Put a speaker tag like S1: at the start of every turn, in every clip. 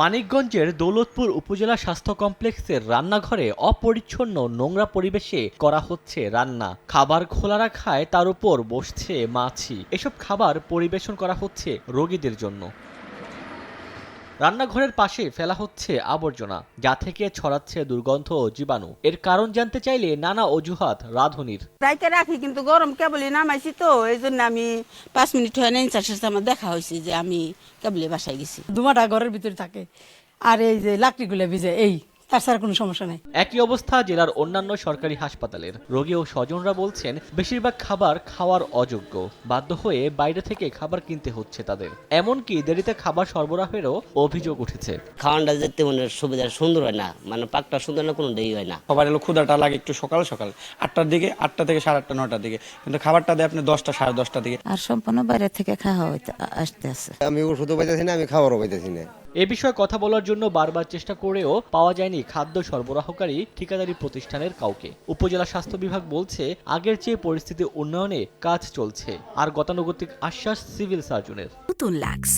S1: মানিকগঞ্জের দৌলতপুর উপজেলা স্বাস্থ্য কমপ্লেক্সের রান্নাঘরে অপরিচ্ছন্ন নোংরা পরিবেশে করা হচ্ছে রান্না। খাবার খোলা রাখায় তার উপর বসছে মাছি। এসব খাবার পরিবেশন করা হচ্ছে রোগীদের জন্য। রান্নাঘরের পাশে ফেলা হচ্ছে আবর্জনা যা থেকে ছড়াচ্ছে দুর্গন্ধ ও জীবাণু। এর কারণ জানতে চাইলে নানা অজুহাত রাধুনির।
S2: রাইতে রাখি কিন্তু গরম কেবলই নামাইছি তো এই জন্য আমি পাঁচ মিনিট হয় না ইনচার সাথে আমার দেখা হয়েছে যে আমি কেবলে বাসায় গেছি।
S3: দুমাটা ঘরের ভিতরে থাকে। আর এই যে লাকড়িগুলো ভিজে এই তার ছাড়া কোনো সমস্যা নেই।
S1: একই অবস্থা জেলার অন্যান্য সরকারি হাসপাতালের। রোগী ও স্বজনরা বলছেন বেশিরভাগ খাবার খাওয়ার অযোগ্য। বাধ্য হয়ে বাইরে থেকে খাবার কিনতে হচ্ছে তাদের। এমনকি দেরিতে খাবার সরবরাহেরও অভিযোগ উঠেছে।
S4: খাওয়ানটা যেতে মানে সুবিধা সুন্দর হয় না। মানে পাকটা সুন্দর না কোনো দেই হয় না।
S5: সবার এলো ক্ষুদাটা লাগে একটু সকাল সকাল। আটটার দিকে আটটা থেকে সাড়ে আটটা নটার দিকে। কিন্তু খাবারটা দেয় আপনি দশটা সাড়ে দশটার দিকে।
S6: আর সম্পূর্ণ বাইরে থেকে খাওয়া হইতে আসতে আছে।
S7: আমি ওষুধও পাইতেছি না আমি খাবারও পাইতেছি না।
S1: এ বিষয়ে কথা বলার জন্য বারবার চেষ্টা করেও পাওয়া যায়নি খাদ্য সরবরাহকারী ঠিকাদারি প্রতিষ্ঠানের কাউকে। উপজেলা স্বাস্থ্য বিভাগ বলছে, আগের চেয়ে পরিস্থিতি উন্নয়নে কাজ চলছে, আর গতানুগতিক আশ্বাস সিভিল সার্জনের।
S8: নতুন লাক্স,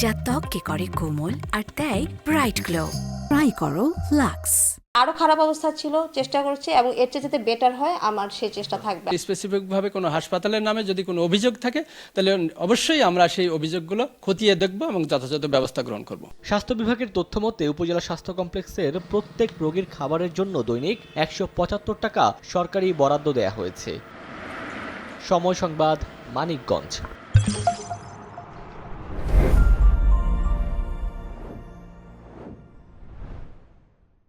S8: যা ত্বককে করে কোমল আর দেয় ব্রাইট গ্লো। ট্রাই করো লাক্স।
S9: আরও খারাপ অবস্থা ছিল চেষ্টা করছি এবং এর চেয়ে যাতে বেটার হয় আমার সেই চেষ্টা থাকবে।
S10: স্পেসিফিকভাবে কোনো হাসপাতালের নামে যদি কোনো অভিযোগ থাকে তাহলে অবশ্যই আমরা সেই অভিযোগগুলো খতিয়ে দেখব এবং যথাযথ ব্যবস্থা গ্রহণ করব।
S1: স্বাস্থ্য বিভাগের তথ্য মতে উপজেলা স্বাস্থ্য কমপ্লেক্সের প্রত্যেক রোগীর খাবারের জন্য দৈনিক একশো পঁচাত্তর টাকা সরকারি বরাদ্দ দেয়া হয়েছে। সময় সংবাদ মানিকগঞ্জ।